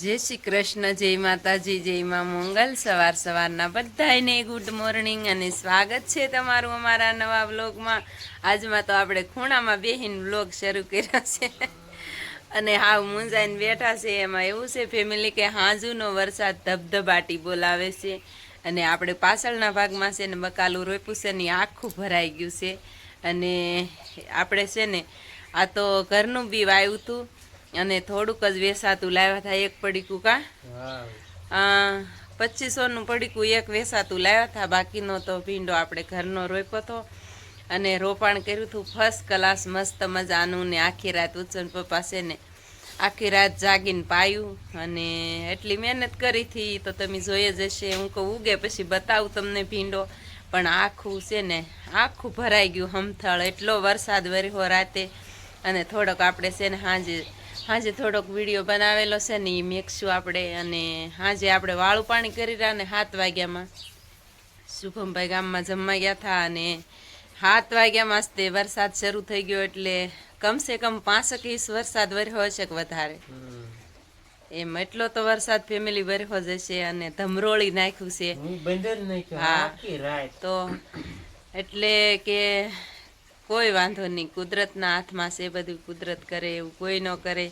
જય શ્રી કૃષ્ણ, જય માતાજી, જય માં મંગલ. સવાર સવારના બધાને ગુડ મોર્નિંગ અને સ્વાગત છે તમારું અમારા નવા બ્લોગમાં આજમાં તો આપણે ખૂણામાં બેહીન વ્લોગ શરૂ કર્યો છે. અને હાવ મુંજાઈને બેઠા છે. એમાં એવું છે ફેમિલી કે હાંજુનો વરસાદ ધબધબાટી બોલાવે છે. અને આપણે પાછળના ભાગમાં છે ને બકાલું રોપ્યું છે ને આખું ભરાઈ ગયું છે. અને આપણે છે ને, આ તો ઘરનું બી વાવ્યું હતું. અને થોડુંક જ વેસાતું લાવ્યા હતા એક પડીકું કા? પચીસોનું પડીકું એક વેસાતું લાવ્યા હતા બાકીનો તો ભીંડો આપણે ઘરનો રોપ્યો હતો અને રોપાણ કર્યું હતું ફર્સ્ટ ક્લાસ મસ્ત મજાનું ને આખી રાત ઉચ્ચન પપ્પા છે ને આખી રાત જાગીને પાયું. અને એટલી મહેનત કરી હતી તો તમે જોઈએ જ હશે હું કહું ઉગે પછી બતાવું તમને ભીંડો. પણ આખું છે ને આખું ભરાઈ ગયું હમથળ. એટલો વરસાદ વર્યો રાતે. અને થોડોક આપણે છે ને સાંજે સાંજે થોડોક વીડિયો બનાવેલો છે ને એ મેકશું આપણે અને હાજે આપણે વાળું પાણી કરી રહ્યા ને સાત વાગ્યામાં. શુભમભાઈ ગામમાં જમવા ગયા હતા અને સાત વાગ્યામાં જ તે વરસાદ શરૂ થઈ ગયો એટલે કમસે કમ પાંસઠ ઇંચ વરસાદ વર્યો હશે કે વધારે. એમ એટલો તો વરસાદ ફેમિલી વર્યો જ હશે અને ધમરોળી નાખ્યું છે. હા. તો એટલે કે કોઈ વાંધો નહીં, કુદરતના હાથમાં છે બધું, કુદરત કરે એવું કોઈ ન કરે.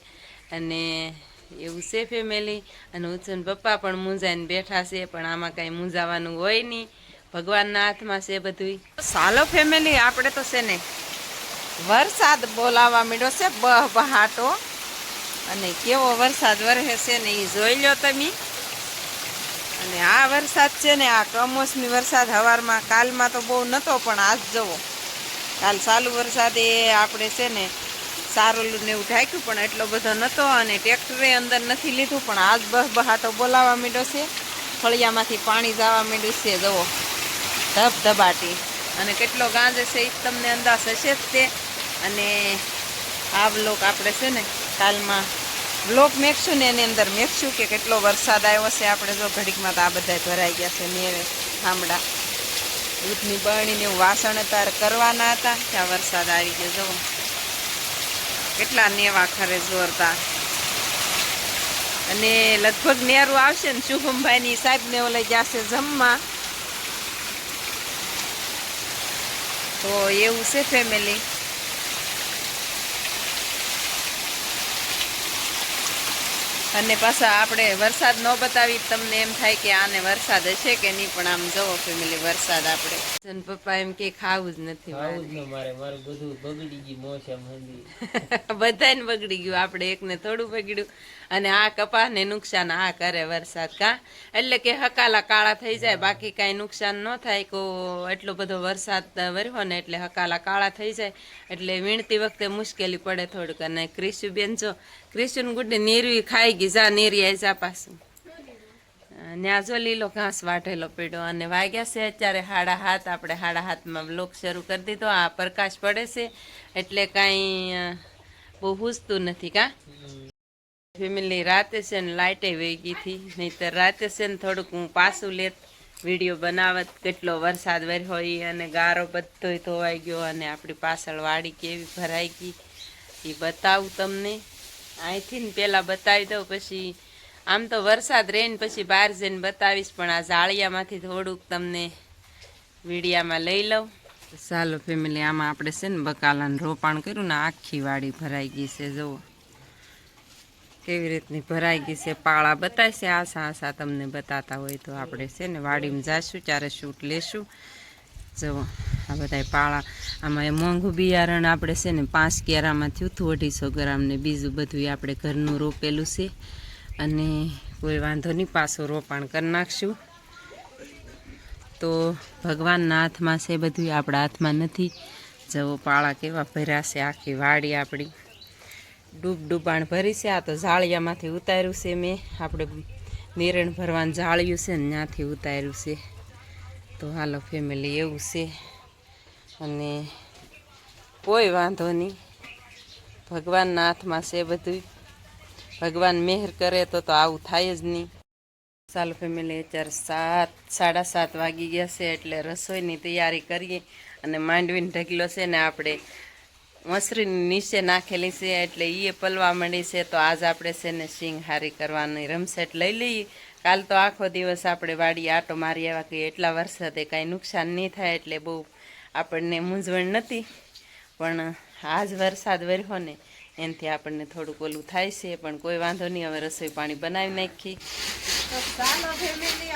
અને એવું છે ફેમિલી અને ઉછન પપ્પા પણ મૂંઝાઈને બેઠા છે, પણ આમાં કાંઈ મૂંઝાવાનું હોય નહીં. ભગવાનના હાથમાં છે બધું સાલો ફેમિલી આપણે તો છે ને વરસાદ બોલાવા માંડ્યો છે બહ બહાટો. અને કેવો વરસાદ વરસે છે ને એ જોઈ લો તમે. અને આ વરસાદ છે ને, આ કમોસમી વરસાદ હવારમાં કાલમાં તો બહુ નહોતો પણ આજ જવો. કાલ ચાલુ વરસાદ આપણે છે ને સારોલું ને એવું ઢાંક્યું, પણ એટલો બધો નહોતો અને ટ્રેક્ટરે અંદર નથી લીધું, પણ આજ બહ બહાટો બોલાવા માંડ્યો છે. ફળિયામાંથી પાણી જવા માંડ્યું છે જવો ધબધબાટી. અને કેટલો ગાંજે છે એ તમને અંદાજ હશે જ તે. અને આ બ્લોક આપણે છે ને કાલમાં બ્લોક મેકશું ને એની અંદર મેકશું કે કેટલો વરસાદ આવ્યો છે. આપણે જો ઘડીકમાં તો આ બધા ભરાઈ ગયા છે ને થાંભડા દૂધની બરણીને વાસણ તાર કરવાના હતા. ત્યાં વરસાદ આવી ગયો, જુઓ. કેટલા નેવા ખરે જોરદાર. અને લગભગ નેરું આવશે ને શુભમભાઈની સાહેબને ઓલે જશે જમવા. તો એવું છે ફેમિલી અને પાછા આપણે વરસાદ ન બતાવી તમને એમ થાય કે આને વરસાદ હશે કે નહીં પણ આમ જવો ફેમિલી વરસાદ આપણે. જન પપ્પા એમ કે ખાવું જ નથી મારે. મારું બધું બગડી ગયું મોસમ બધાને બગડી ગયું આપણે એકને થોડું બગડ્યું. અને આ કપાસને નુકસાન આ કરે વરસાદ કા? એટલે કે હકાલા કાળા થઈ જાય બાકી કાંઈ નુકસાન ન થાય કો એટલો બધો વરસાદ વર્યો ને એટલે હકાલા કાળા થઈ જાય. એટલે વીણતી વખતે મુશ્કેલી પડે થોડુંક. અને ક્રિશુબેન જો ક્રિશુન ગુડે નીરવી ખાઈ ગઈ જા નેરી આવી જા પાછું. ન્યાઝો લીલો ઘાસ વાઢેલો પીડો અને વાગ્યા છે અત્યારે હાડા હાથ આપણે હાડા હાથમાં બ્લોક શરૂ કરી દીધો. આ પ્રકાશ પડે છે. એટલે કાંઈ બહુ હુજતું નથી કા? ફેમિલી રાતે છે ને લાઇટે વહી ગઈ હતી. નહીંતર રાતે છે ને થોડુંક હું પાછું લેત વીડિયો બનાવત કેટલો વરસાદ વર્યો હોય અને ગારો બધોય ધોવાઈ ગયો અને આપણી પાછળ વાડી કેવી ભરાઈ ગઈ એ બતાવું તમને. અહીંથી ને પહેલાં બતાવી દઉં, પછી આમ તો વરસાદ રહે ને પછી બહાર જઈને બતાવીશ, પણ આ જાળિયામાંથી થોડુંક તમને વિડીયામાં લઈ લઉં. ચાલો ફેમિલી, આમાં આપણે છે ને બકાલાનું રોપાણ કર્યું ને આખી વાડી ભરાઈ ગઈ છે, જુઓ. કેવી રીતની ભરાઈ ગઈ છે, પાળા બતાવશે આશા આશા તમને બતાતા હોય તો આપણે છે ને વાડીમાં જાશું ત્યારે શૂટ લેશું. જુઓ, આ બધા પાળા. આમાં એ મોંઘું બિયારણ આપણે છે ને પાંચ કેરામાં ઉથું અઢીસો ગ્રામ ને બીજું બધું આપણે ઘરનું રોપેલું છે. અને કોઈ વાંધો નહીં, પાછું રોપાણ કરી નાખશું. તો ભગવાનના હાથમાં છે બધું આપણા હાથમાં નથી. જવો પાળા કેવા ભર્યા છે, આખી વાડી આપણી. ડૂબ ડૂબાણ ભરી છે. આ તો જાળિયામાંથી ઉતાર્યું છે મેં. આપણે નિરણ ભરવાનું જાળિયું છે ને ત્યાંથી ઉતાર્યું છે. તો હાલો ફેમિલી એવું છે. અને કોઈ વાંધો નહીં. ભગવાનના હાથમાં છે બધું ભગવાન મહેર કરે તો તો આવું થાય જ નહીં. ચાલો ફેમિલી અત્યારે સાત, સાડા સાત વાગી ગયા છે એટલે રસોઈની તૈયારી કરીએ અને માંડવીને ઢગલો છે ને આપણે મસરીની નીચે નાખેલી છે એટલે એ પલવા મળી છે. તો આજ આપણે છે ને સિંગ હારી કરવાની રમસેટ લઈ લઈએ. કાલ તો આખો દિવસ આપણે વાડી આટો મારી આવ્યા કે એટલા વરસાદે કાંઈ નુકસાન નહીં થાય એટલે બહુ આપણને મૂંઝવણ નથી. પણ આજ વરસાદ વર્યો ને એનાથી આપણને થોડુંક ઓલું થાય છે. પણ કોઈ વાંધો નહીં, હવે રસોઈ પાણી બનાવી નાખી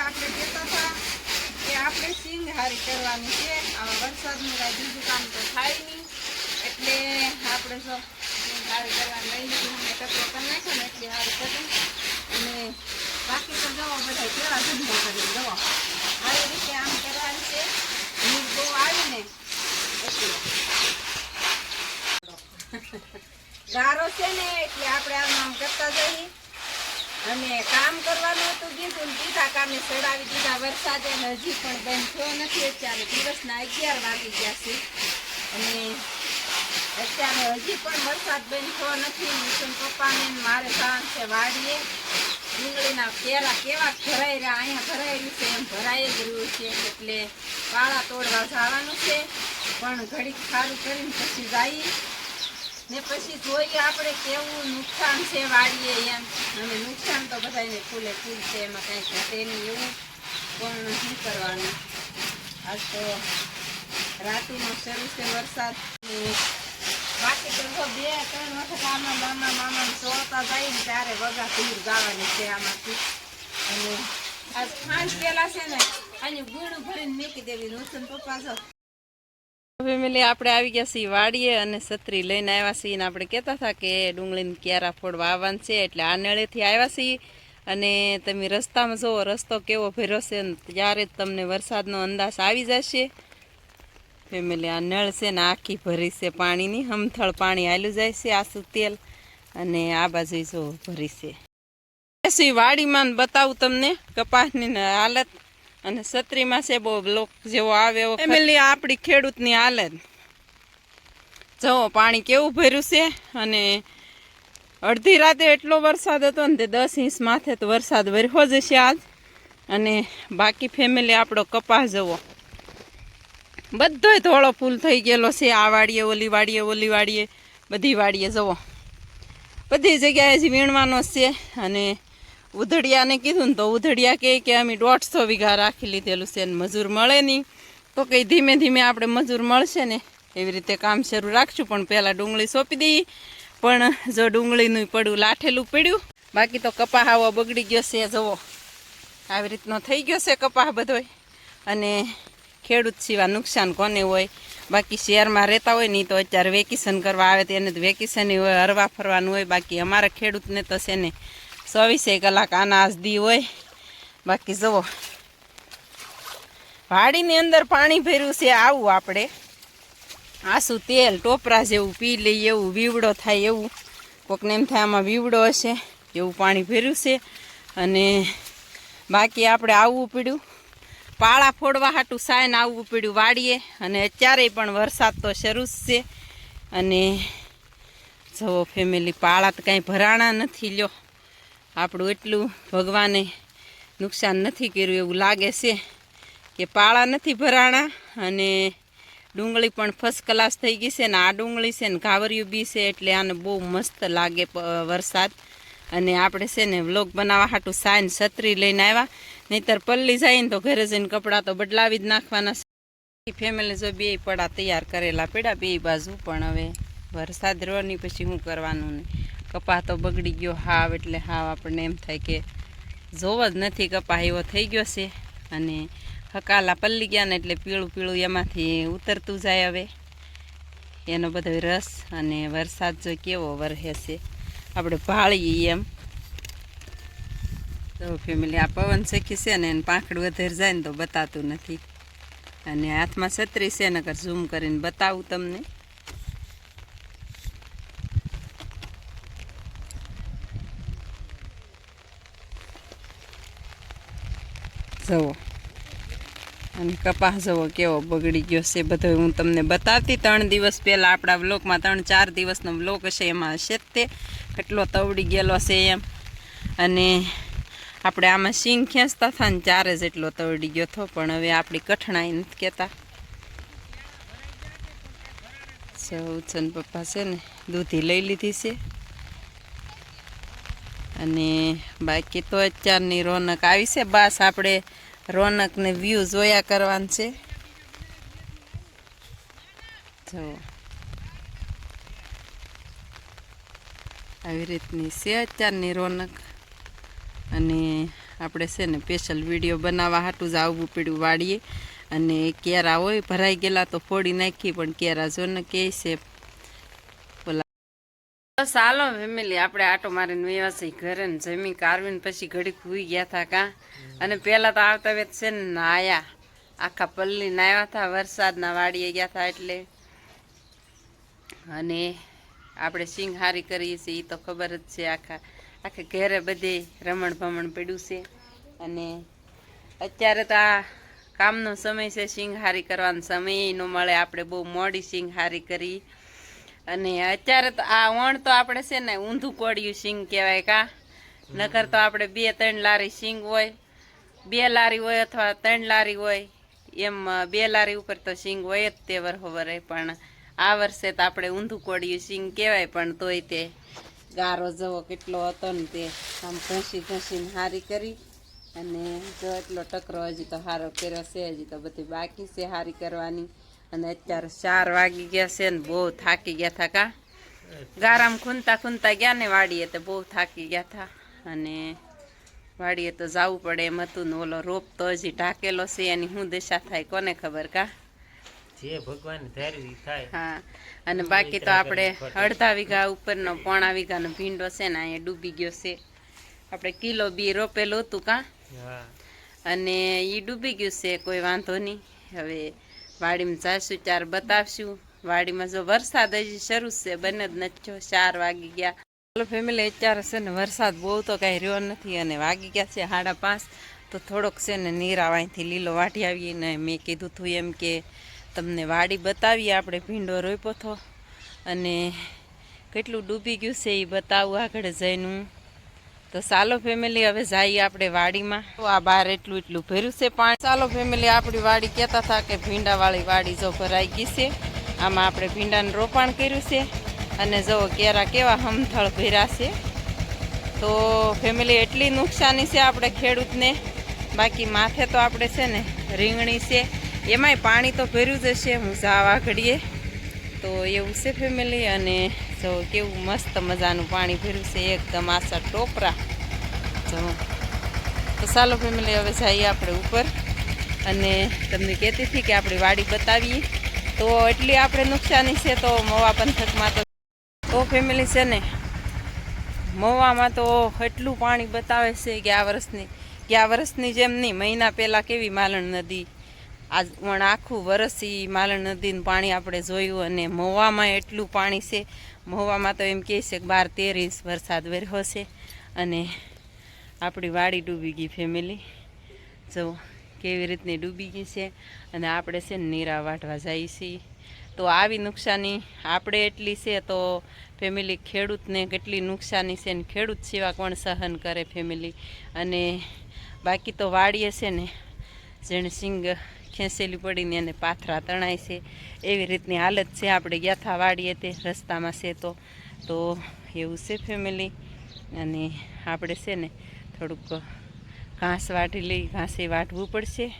આપણે આપણે સિંગ હારી કરવાની છે. આવા વરસાદનું કાંઈ બીજું કામ તો થાય નહીં. એટલે આપણે જો સિંગ હારી લઈ લીધું, અમે કચરો કરી નાખ્યો ને એટલે સારું કરી અને બાકી તો જવો બધા કેવા ધંધો કરી જવો. આવી રીતે આમ કરવાની છે. નીર બહુ આવી ને ગારો છે ને એટલે આપણે આમ આમ કરતા જઈએ. અને કામ કરવાનું હતું કીધું દીધા કામે ચડાવી દીધા વરસાદે હજી પણ બંધ થયો નથી. અત્યારે દિવસના અગિયાર વાગી ગયા છે. અને અત્યારે હજી પણ વરસાદ બંધ થયો નથી મિશન પપ્પાને મારે જવાનું છે વાડીએ. ડુંગળીના પેરા કેવા ભરાઈ રહ્યા, અહીંયા ભરાયેલું છે, એમ ભરાઈ જ રહ્યું છે. એટલે પાળા તોડવા જવાનું છે. પણ ઘડીક સારું કરીને પછી જઈએ. ને પછી જોઈએ આપણે કેવું નુકસાન છે વાડીએ એમ. અને નુકસાન તો બધાને ફૂલે ફૂલ છે, એમાં કાંઈ ઘટે નહીં એવું. પણ શું કરવાનું. આજ તો રાતીનો શરૂ છે વરસાદ. બાકી તો જો બે, ત્રણ વખત આમાં મામા મામા ચોળતા જાય ને ત્યારે વગા પીર ગાવાની છે આમાંથી. અને આ ખાંડ પેલા છે ને, આની ગુણ ભરીને મૂકી દેવી. નુસન પપ્પા જો. ફેમિલી આપણે આવી ગયા છીએ વાડીએ અને છત્રી લઈને આવ્યા છીએ અને આપણે કહેતા હતા કે ડુંગળીને ક્યારા ફોડવા આવવાનું છે, એટલે આ નળેથી આવ્યા છીએ. અને તમે રસ્તામાં જુઓ, રસ્તો કેવો ભર્યો છે ત્યારે જ તમને વરસાદનો અંદાજ આવી જશે. ફેમિલી, આ નળ છે ને આખી ભરી છે પાણીની, હમથળ પાણી આલું જાય છે આસુ તેલ, અને આ બાજુ જો ભરી છે. એસી વાડીમાં બતાવું તમને કપાસની હાલત, અને છત્રીમાં છે બહુ બ્લોક જેવો આવે એવો ફેમિલી આપણી ખેડૂતની હાલત. જુઓ પાણી કેવું ભર્યું છે, અને અડધી રાતે એટલો વરસાદ હતો ને તે દસ ઇંચ માથે તો વરસાદ વરહો જશે આજ. અને બાકી ફેમિલી, આપણો કપાસ જવો બધોય ધોળો ફૂલ થઈ ગયેલો છે. આ વાડીએ, ઓલી વાડીએ ઓલી વાડીએ, બધી વાડીએ જવો બધી જગ્યાએ જ વીણવાનો છે અને ઉધડિયાને કીધું ને તો ઉધડિયા કહે કે અમે દોઢસો વીઘા રાખી લીધેલું છે ને મજૂર મળે નહીં. તો કંઈ ધીમે ધીમે આપણે મજૂર મળશે ને એવી રીતે કામ શરૂ રાખશું. પણ પહેલાં ડુંગળી સોંપી દઈએ પણ જો ડુંગળીનું પડ્યું લાઠેલું પડ્યું, બાકી તો કપાહ આવો બગડી ગયો છે જવો આવી રીતનો થઈ ગયો છે કપાહ બધોય. અને ખેડૂત સિવાય નુકસાન કોને હોય? બાકી શહેરમાં રહેતા હોય નહીં તો અત્યારે વેકેશન કરવા આવે તો એને તો વેકેશન હોય, હરવા ફરવાનું હોય. બાકી અમારા ખેડૂતને તો છે ને ચોવીસે કલાક અનાજ દી હોય. બાકી જુઓ, વાડીની અંદર પાણી ભર્યું છે આવું આપણે. આસુ તેલ, ટોપરા જેવું પી લઈએ, એવું વીવડો થાય એવું. કોકને એમ થાય આમાં વીવડો હશે, એવું પાણી ભર્યું છે. અને બાકી આપણે આવવું પડ્યું. પાળા ફોડવા હાટું સાયન આવવું પડ્યું વાડીએ. અને અત્યારે પણ વરસાદ તો શરૂ જ છે. અને જવો ફેમિલી પાળા તો કાંઈ ભરાણા નથી લ્યો. આપણું એટલું ભગવાને નુકસાન નથી કર્યું એવું લાગે છે કે પાળા નથી ભરાણા. અને ડુંગળી પણ ફર્સ્ટ ક્લાસ થઈ ગઈ છે ને આ ડુંગળી છે ને ઘાવરિયું બી છે એટલે આને બહુ મસ્ત લાગે વરસાદ. અને આપણે છે ને વ્લોગ બનાવવા હાટું સાંજ છત્રી લઈને આવ્યા. નહીતર પલ્લી જાય ને તો ઘરે જઈને કપડાં તો બદલાવી જ નાખવાના છે. ફેમિલી જો બે પડા તૈયાર કરેલા પડ્યા બે બાજુ, પણ હવે વરસાદ રહ્યો પછી શું કરવાનું ને? કપા તો બગડી ગયો હાવ, એટલે હાવ આપણને એમ થાય કે જોવો જ નથી કપા એવો થઈ ગયો છે. અને હકાલા પલ્લી ગયા ને એટલે પીળું પીળું એમાંથી ઉતરતું જાય હવે. એનો બધો રસ અને વરસાદ જો કેવો વરહે છે. આપણે ભાળીએ એમ. તો ફેમિલી આ પવન શેખી છે ને એને પાંખડ વધારે જાય ને તો બતાતું નથી. અને હાથમાં છત્રી છે નગર ઝૂમ કરીને બતાવું તમને. જવો અને કપાસ જવો કેવો બગડી ગયો છે બધો હું તમને બતાવતી ત્રણ દિવસ પહેલાં આપણા બ્લોકમાં ત્રણ ચાર દિવસનો બ્લોક હશે, એમાં હશે તે. કેટલો તવડી ગયેલો છે એમ. અને આપણે આમાં સિંગ ખેંચતા હતા ને ચારે જેટલો તવડી ગયો હતો, પણ હવે આપણી કઠણાઈ નથી કહેતા. ઉછન પપ્પા છે ને, દૂધી લઈ લીધી છે. અને બાકી તો અત્યારની રોનક આવી છે. બસ આપણે રોનકને વ્યૂ જોયા કરવાનું છે. જો આવી રીતની છે અત્યારની રોનક. અને આપણે છે ને સ્પેશિયલ વીડિયો બનાવવા હાટું જ આવવું પડ્યું વાડીએ અને કેરા હોય, ભરાઈ ગયેલા તો ફોડી નાખી પણ કેરા જો ને કે છે. બસ હાલો ફેમિલી, આપણે આટો મારીને વયા છીએ ઘરે ને જમી કારવીને પછી ઘડીક હુઈ ગયા હતા કાં. અને પહેલાં તો આવતા વેત છે ને નાયા આખા પલ્લી નાયા હતા વરસાદના વાડીએ ગયા હતા એટલે. અને આપણે સિંગ હારી કરીએ છીએ એ તો ખબર જ છે આખા, આખે ઘેરે બધે રમણ ભમણ પડ્યું છે. અને અત્યારે તો આ કામનો સમય છે સિંગહારી કરવાનો, સમય ન મળે, આપણે બહુ મોડી સિંગહારી કરી. અને અત્યારે તો આ વણ તો આપણે છે ને ઊંધું કોડિયું સિંગ કહેવાય કા. નકર તો આપણે બે ત્રણ લારી સિંગ હોય, બે લારી હોય અથવા ત્રણ લારી હોય, એમ, બે લારી ઉપર તો સિંગ હોય જ તે વરહો વરે પણ આ વર્ષે તો આપણે ઊંધું કોળિયું સિંગ કહેવાય, પણ તોય તે ગારો જવો કેટલો હતો ને તે આમ ઘસી ઘસીને હારી કરી. અને જો એટલો ટકરો હજી તો હારો કર્યો છે, હજી તો બધી બાકી છે હારી કરવાની. અને અત્યારે ચાર વાગી ગયા છે ને બહુ થાકી ગયા હતા કા. ગારામ ખૂનતા ખૂનતા ગયા ને વાડીએ તો બહુ થાકી ગયા હતા અને વાડીએ તો જવું પડે એમ હતું ને ઓલો રોપ તો હજી ઢાકેલો છે, એની શું દશા થાય કોને ખબર કા. જે ભગવાન ધારવી થાય હા. અને બાકી તો આપણે અડધા વીઘા ઉપરનો પોણા વીઘાનો ભીંડો છે ને અહીંયા ડૂબી ગયો છે. આપણે કિલો બી રોપેલું હતું કાં? અને એ ડૂબી ગયું છે કોઈ વાંધો નહીં. હવે વાડીમાં જાશું ચાર બતાવશું. વાડીમાં જો વરસાદ હજી શરૂ છે બને જ નથી ચાર વાગી ગયા. ચાલો ફેમિલી અત્યારે છે ને વરસાદ બહુ તો કાંઈ રહ્યો નથી અને વાગી ગયા છે સાડા પાંચ. તો થોડોક છે ને નીરાવાઅહીંથી લીલો વાટી આવીને મેં કીધું હતું એમ કે તમને વાડી બતાવીએ. આપણે ભીંડો રોપ્યો હતો અને કેટલું ડૂબી ગયું છે એ બતાવું આગળ જઈનું તો ચાલો ફેમિલી હવે જઈએ આપણે વાડીમાં. તો આ બહાર એટલું એટલું ભર્યું છે પાણી. ચાલો ફેમિલી આપણી વાડી કહેતા હતા કે ભીંડાવાળી વાડી જો ભરાઈ ગઈ છે. આમાં આપણે ભીંડાનું રોપાણ કર્યું છે. અને જો કેરા કેવા હમથળ ભર્યા છે. તો ફેમિલી એટલી નુકસાની છે આપણે ખેડૂતને. બાકી માથે તો આપણે છે ને રીંગણી છે. એમાંય પાણી તો ભર્યું જ હશે, હું જાવા ઘડીએ. તો એવું છે ફેમિલી અને જો કેવું મસ્ત મજાનું પાણી ભર્યું છે, એકદમ આસા ટોપરા. જો. તો ચાલો ફેમિલી હવે જઈએ આપણે ઉપર. અને તમને કહેતી હતી કે આપણી વાડી બતાવીએ. તો એટલી આપણે નુકસાની છે તો મવા પંથકમાં તો તો ફેમિલી છે ને, મવામાં તો એટલું પાણી બતાવે છે આ વર્ષની ગયા વર્ષની જેમ નહીં, મહિના પહેલાં કેવી માલણ નદી આજ પણ આખું વરસ માલણ નદીનું પાણી આપણે જોયું અને મહુવામાં એટલું પાણી છે. મહુવામાં તો એમ કહે છે કે બાર તેર ઇંચ વરસાદ વર્યો છે અને આપણી વાડી ડૂબી ગઈ ફેમિલી જો કેવી રીતની ડૂબી ગઈ છે અને આપણે છે ને નીરા વાટવા જઈએ છીએ. તો આવી નુકસાની આપણે એટલી છે તો ફેમિલી ખેડૂતને કેટલી નુકસાની છે ને ખેડૂત સેવા કોણ સહન કરે ફેમિલી અને બાકી તો વાડીએ છે ને જેણે સિંગ ખેંચેલી પડીને એને પાથરા તણાય છે. એવી રીતની હાલત છે. આપણે ગયા થા વાડીએ તે રસ્તામાં છે તો. તો એવું છે ફેમિલી અને આપણે છે ને થોડુંક ઘાસ વાટી લઈ, ઘાસે વાટવું પડશે.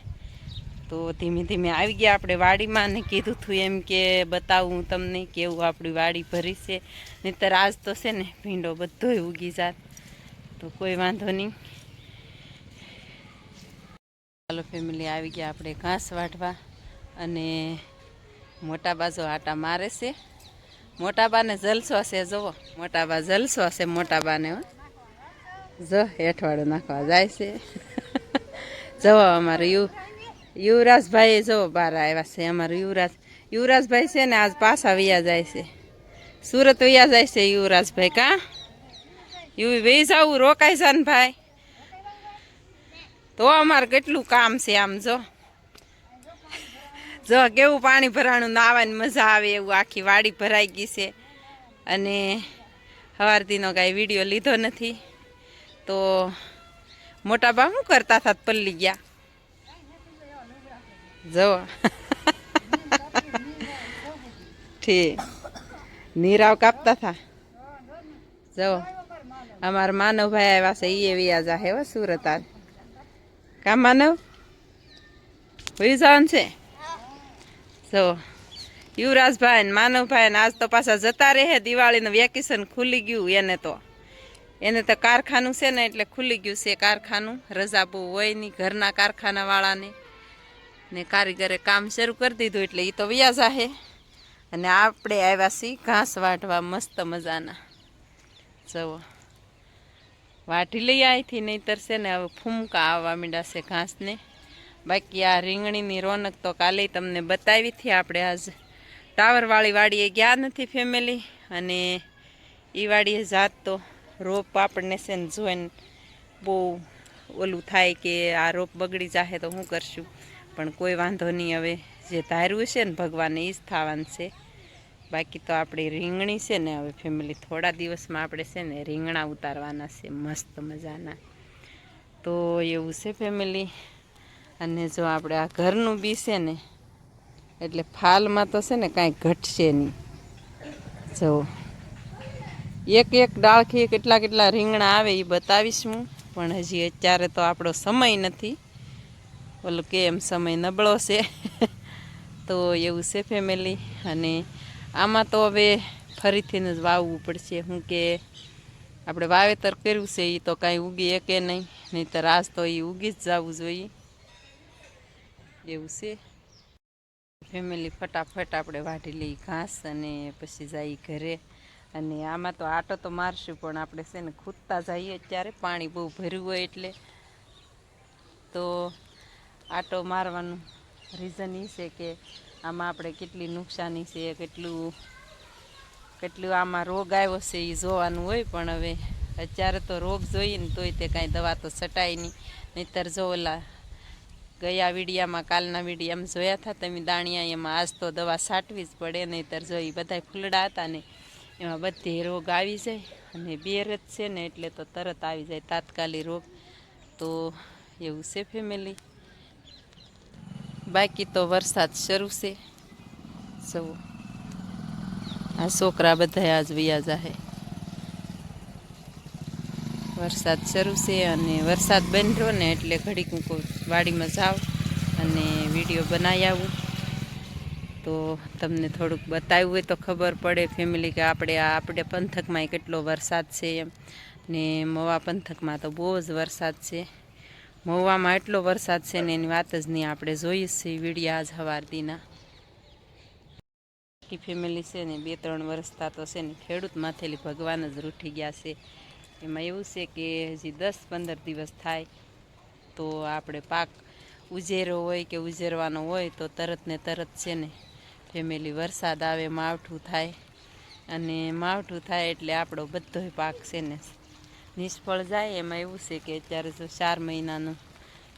તો ધીમે ધીમે આવી ગયા આપણે વાડીમાં અને કીધું હતું એમ કે બતાવું તમને કેવું આપણી વાડી ભરી છે. નહીંતર આજ તો છે ને ભીંડો બધોય ઉગી જાત. તો કોઈ વાંધો નહીં. ફેમિલી આવી ગયા આપણે ઘાસ વાટવા અને મોટા જો આટા મારે છે. મોટા બાને જલસો છે, જુઓ. મોટા બા જલસો છે, મોટા બાને હો. જો હેઠવાડું નાખવા જાય છે. જવો અમારું યુ યુવરાજભાઈ જવો બહાર આવ્યા છે, અમારું યુવરાજ, યુવરાજભાઈ છે ને આજ પાછા વૈયા જાય છે. સુરત વૈયા જાય છે યુવરાજભાઈ, કા? યુ વહી જાવું રોકાય છે ને ભાઈ. તો અમારે કેટલું કામ છે આમ જો. જો કેવું પાણી ભરાણું નાવાની મજા આવે એવું આખી વાડી ભરાઈ ગઈ છે. અને સવારથીનો કાંઈ વીડિયો લીધો નથી. તો મોટા બા શું કરતા હતા પલ્લી ગયા? જો. ઠીક. નીરાવ કાપતા થા. જો. અમારા માનવભાઈ આવ્યા છે એ આજા હે હો સુરત આજ કા માનવ? હોઈ જવાનું છે? જો યુવરાજભાઈ ને માનવભાઈ આજ તો પાછા જતા રહે. દિવાળીનું વેકેશન ખુલી ગયું એને તો. એને તો કારખાનું છે ને એટલે ખુલી ગયું છે કારખાનું. રજા બહુ હોય નહીં ઘરના કારખાનાવાળાને ને કારીગરે કામ શરૂ કરી દીધું એટલે એ તો વ્યાજ હે અને આપણે આવ્યા છીએ ઘાસ વાટવા મસ્ત મજાના. જવો વાટી લઈ આવીથી નહીતર છે ને હવે ફૂમકા આવવા માંડ્યા ઘાસને. બાકી આ રીંગણીની રોનક તો કાલે તમને બતાવી હતી આપણે આજ. ટાવરવાળી વાડીએ ગયા નથી ફેમિલી અને એ વાડીએ જાત તો રોપ આપણને છે ને જોઈને બહુ ઓલું થાય કે આ રોપ બગડી જાહે તો હું કરશું? પણ કોઈ વાંધો નહીં, હવે જે ધાર્યું છે ને ભગવાને એ જ થવાનું છે. બાકી તો આપણી રીંગણી છે ને, હવે ફેમિલી થોડા દિવસમાં આપણે છે ને રીંગણા ઉતારવાના છે, મસ્ત મજાના. તો એવું છે ફેમિલી અને જો આપણે આ ઘરનું બી છે ને, એટલે ફાલમાં તો છે ને કાંઈ ઘટશે નહીં. જો, એક એક ડાળખી કેટલા કેટલા રીંગણા આવે એ બતાવીશ હું, પણ હજી અત્યારે તો આપણો સમય નથી. ઓલું કે એમ સમય નબળો છે? તો એવું છે ફેમિલી અને આમાં તો હવે ફરીથી જ વાવવું પડશે. હું કે આપણે વાવેતર કર્યું છે એ તો કાંઈ ઉગી કે નહીં. નહીંતર આજ તો એ ઉગી જ જવું જોઈએ. એવું છે. ફેમિલી ફટાફટ આપણે વાઢી લઈ ઘાસ અને પછી જઈ ઘરે. અને આમાં તો આટો તો મારશું, પણ આપણે છે ને ખૂદતા જઈએ અત્યારે. પાણી બહુ ભર્યું હોય એટલે. તો આટો મારવાનું રીઝન એ છે કે આમાં આપણે કેટલી નુકસાની છે, કેટલું કેટલું આમાં રોગ આવ્યો છે એ જોવાનું હોય, પણ હવે અત્યારે તો રોગ જોઈએ ને તોય તે કાંઈ દવા તો છટાય નહીં. નહીતર જો ઓલા ગયા વિડીયામાં, કાલના વિડીયામાં જોયા હતા તમે દાણિયા, એમાં આજ તો દવા છાંટવી જ પડે, નહીતર જો એ બધાય ફૂલડા હતા ને એમાં બધે રોગ આવી જાય અને બેર જ છે ને એટલે તો તરત આવી જાય, તાત્કાલિક રોગ. તો એવું છે ફેમિલી બાકી તો વરસાદ શરૂ છે. સૌ. આ છોકરા બધા આજ વ્યાજ જાહે. વરસાદ શરૂ છે અને વરસાદ બન્યો ને એટલે ઘડીક હું વાડીમાં જાઉં અને વીડિયો બનાવી આવું. તો તમને થોડુંક બતાવ્યું હોય તો ખબર પડે ફેમિલી કે આપણે આ, આપણે પંથકમાં કેટલો વરસાદ છે એમ. ને મવા પંથકમાં તો બહુ જ વરસાદ છે. મહુવામાં એટલો વરસાદ છે ને એની વાત જ નહીં આપણે જોઈએ છીએ વિડીયા આજ હવારદીના આખી ફેમિલી છે ને બે ત્રણ વર્ષતા તો છે ને ખેડૂત માથેલી ભગવાન જ રૂઠી ગયા છે. એમાં એવું છે કે હજી દસ પંદર દિવસ થાય તો આપણે પાક ઉજેરો હોય કે ઉજેરવાનો હોય તો તરત ને તરત છે ને ફેમિલી વરસાદ આવે, માવઠું થાય. અને માવઠું થાય એટલે આપણો બધોય પાક છે ને નિષ્ફળ જાય એમાં એવું છે કે અત્યારે જો ચાર મહિનાનું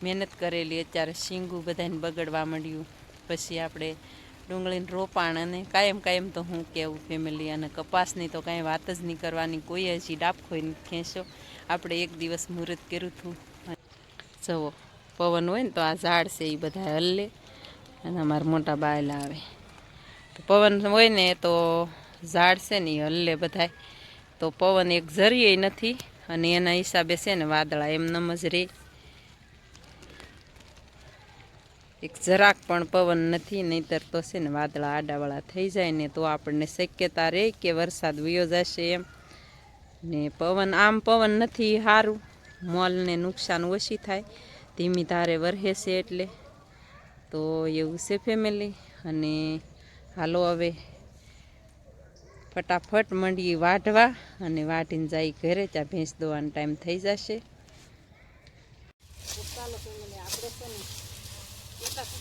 મહેનત કરેલી, અત્યારે શીંગું બધાને બગડવા માંડ્યું. પછી આપણે ડુંગળીનું રોપાણ અને કાયમ કાયમ તો હું કહેવું ફેમિલી અને કપાસની તો કાંઈ વાત જ નહીં કરવાની, કોઈ હજી ડાબખોઈ ખેંચો. આપણે એક દિવસ મુહૂર્ત કર્યું હતું. જવો પવન હોય ને તો આ ઝાડ છે એ બધા હલ્લે અને અમારા મોટા બાયલા આવે. તો પવન હોય ને તો ઝાડ છે ને એ હલ્લે બધાય. તો પવન એક જરીએ નથી અને એના હિસાબે છે ને વાદળા એમનેમ જ રહે એક જરાક પણ પવન નથી, નહીંતર તો છે ને વાદળા આડાવાળા થઈ જાય ને તો આપણને શક્યતા રહે કે વરસાદ વયો જશે એમ. ને પવન, આમ પવન નથી સારું મોલને નુકસાન ઓછી થાય. ધીમી ધારે વરહે છે એટલે. તો એવું છે ફેમિલી અને હાલો હવે ફટાફટ મંડીએ વાઢવા અને વાઢીને જાય ઘરે, ત્યાં ભેંસ દોવાનો ટાઈમ થઈ જશે.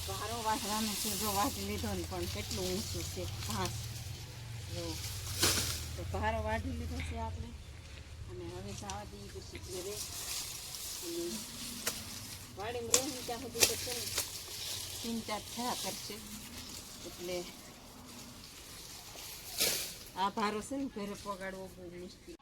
ભારો વાઢવાનો છે, જો વાઢી લીધો ને પણ કેટલું ઊંચું છે ઘાસ તો ભારો વાઢી લીધો છે આપણે. અને હવે જવા દઈએ ઘરે. અને ત્યાં સુધી તો છે ને ચિંતા થયા કરશે. એટલે આ ભારો છે ને, ઘરે પગાડવો બહુ મુશ્કેલ.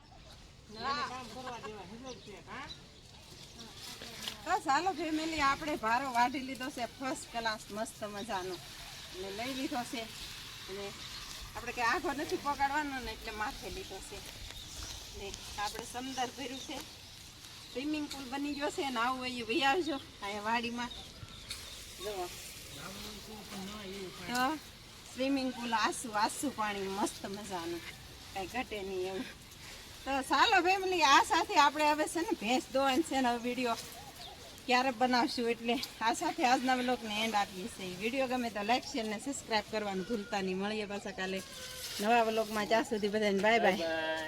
બસ, હાલો ફેમિલી આપણે ભારો વાઢી લીધો છે ફર્સ્ટ ક્લાસ મસ્ત મજાનો. અને લઈ લીધો છે. અને આપણે કે આંખો નથી પકડવાનો ને, એટલે માથે લીધો છે. ને આપણે સમદર ભર્યું છે. સ્વિમિંગ પુલ બની ગયો છે ને, આવું હોય ભાઈ આવજો અહીંયા વાડીમાં. જુઓ. સ્વિમિંગ પુલ, આસુ આસુ પાણી, મસ્ત મજાનું. કાંઈ ઘટે નહીં એવું. તો ચાલો ફેમિલી આ સાથે આપણે હવે છે ને ભેંસ દોવાની છે ને વીડિયો ક્યારે બનાવશું એટલે આ સાથે આજના બ્લોગને એન્ડ આપીએ છીએ. વીડિયો ગમે તો લાઈક શેર ને સબસ્ક્રાઈબ કરવાનું ભૂલતા નહીં. મળીએ પાછા કાલે નવા બ્લોગમાં જ્યાં સુધી બધાને બાય બાય